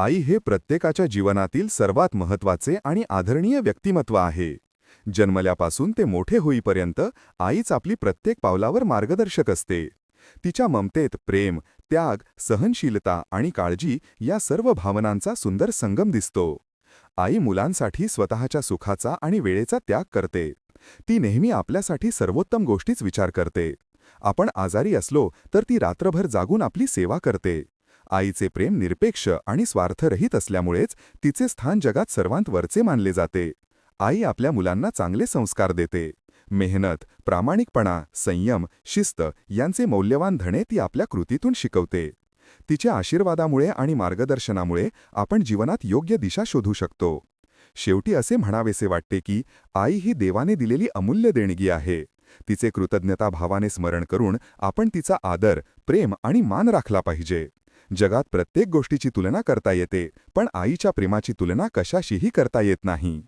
आई हे प्रत्येकाच्या जीवनातील सर्वात महत्त्वाचे आणि आदरणीय व्यक्तिमत्व आहे. जन्मल्यापासून ते मोठे होईपर्यंत आईच आपली प्रत्येक पावलावर मार्गदर्शक असते. तिच्या ममतेत प्रेम त्याग सहनशीलता आणि काळजी या सर्व भावनांचा सुंदर संगम दिसतो. आई मुलांसाठी स्वतःच्या सुखाचा आणि वेळेचा त्याग करते. ती नेहमी आपल्यासाठी सर्वोत्तम गोष्टीच विचार करते. आपण आजारी असलो तर ती रात्रभर जागून आपली सेवा करते. आईचे प्रेम निरपेक्ष आणि स्वार्थरहित असल्यामुळेच तिचे स्थान जगात सर्वांत वरचे मानले जाते. आई आपल्या मुलांना चांगले संस्कार देते. मेहनत प्रामाणिकपणा संयम शिस्त यांचे मौल्यवान धणे ती आपल्या कृतीतून शिकवते. तिच्या आशीर्वादामुळे आणि मार्गदर्शनामुळे आपण जीवनात योग्य दिशा शोधू शकतो. शेवटी असे म्हणावेसे वाटते की आई ही देवाने दिलेली अमूल्य देणगी आहे. तिचे कृतज्ञता भावाने स्मरण करून आपण तिचा आदर प्रेम आणि मान राखला पाहिजे. जगात प्रत्येक गोष्टीची तुलना करता येते पण आईच्या प्रेमाची तुलना कशाशीही करता येत नाही.